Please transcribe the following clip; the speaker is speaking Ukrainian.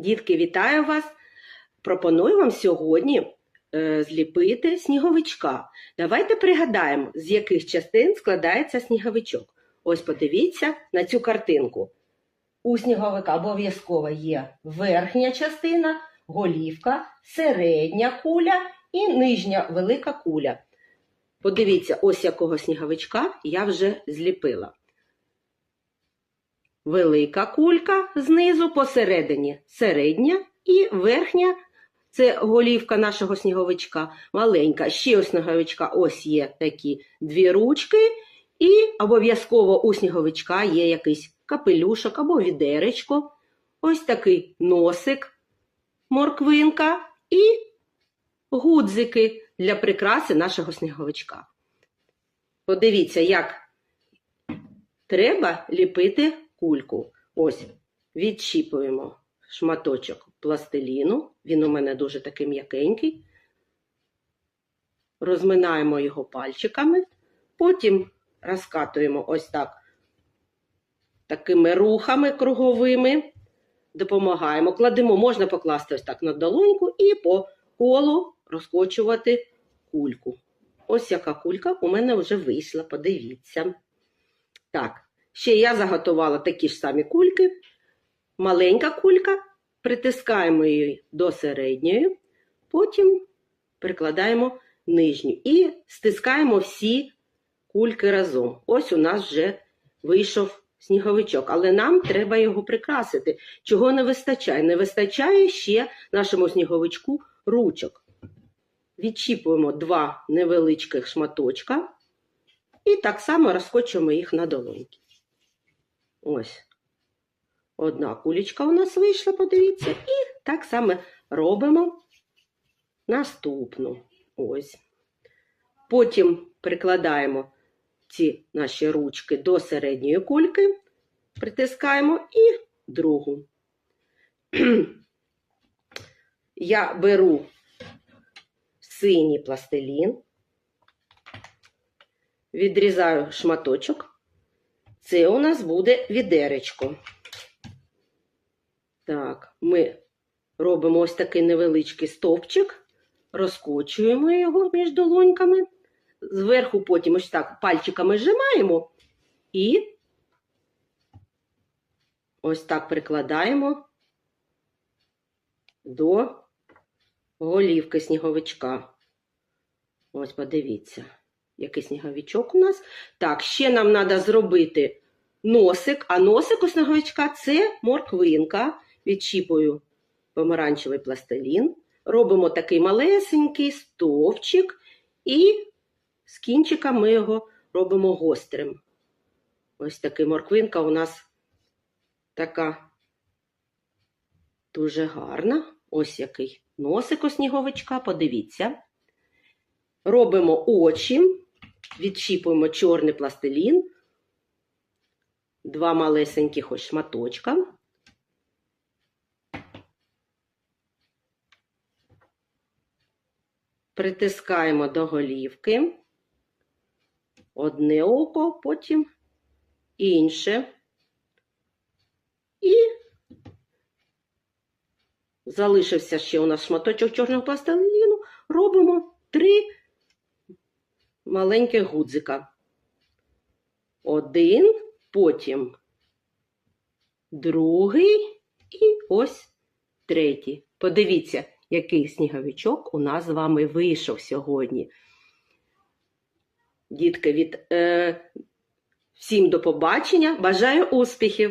Дітки, вітаю вас! Пропоную вам сьогодні е, зліпити сніговичка. Давайте пригадаємо, з яких частин складається сніговичок. Ось подивіться на цю картинку. У сніговика обов'язково є верхня частина, голівка, середня куля і нижня велика куля. Подивіться, ось якого сніговичка я вже зліпила. Велика кулька знизу посередині середня і верхня це голівка нашого сніговичка, маленька. Ще у сніговичка ось є такі дві ручки, і обов'язково у сніговичка є якийсь капелюшок або відеречко, ось такий носик, морквинка і гудзики для прикраси нашого сніговичка. Подивіться, як треба ліпити кульку. Ось, відчіпуємо шматочок пластиліну. Він у мене дуже такий м'якенький. Розминаємо його пальчиками, потім розкатуємо ось так такими рухами круговими, допомагаємо. Кладемо, можна покласти ось так на долоньку і по колу розкочувати кульку. Ось яка кулька у мене вже вийшла, подивіться. Так, ще я заготувала такі ж самі кульки. Маленька кулька, притискаємо її до середньої, потім прикладаємо нижню і стискаємо всі кульки разом. Ось у нас вже вийшов сніговичок, але нам треба його прикрасити. Чого не вистачає? Не вистачає ще нашому сніговичку ручок. Відчіпуємо два невеличких шматочка і так само розкочуємо їх на долоньки. Ось. Одна кулечка у нас вийшла, подивіться, і так само робимо наступну. Ось. Потім прикладаємо ці наші ручки до середньої кульки, притискаємо і другу. Я беру синій пластилін, відрізаю шматочок. Це у нас буде відеречко. Так, ми робимо ось такий невеличкий стовпчик, розкочуємо його між долоньками. Зверху потім ось так пальчиками зжимаємо і ось так прикладаємо до голівки сніговичка. Ось подивіться, який сніговичок у нас. Так, ще нам треба зробити носик, а носик у сніговичка це морквинка. Відчіпую помаранчевий пластилін, робимо такий малесенький стовпчик і з кінчика ми його робимо гострим. Ось такий морквинка у нас така дуже гарна. Ось який носик у сніговичка, подивіться. Робимо очі, відчіпуємо чорний пластилін, два малесеньких ось шматочка. Притискаємо до голівки. Одне око, потім інше. І залишився ще у нас шматочок чорного пластиліну. Робимо три маленьких гудзика. Один, потім другий і ось третій. Подивіться, який сніговичок у нас з вами вийшов сьогодні. Дітки, від е, всім до побачення. Бажаю успіхів!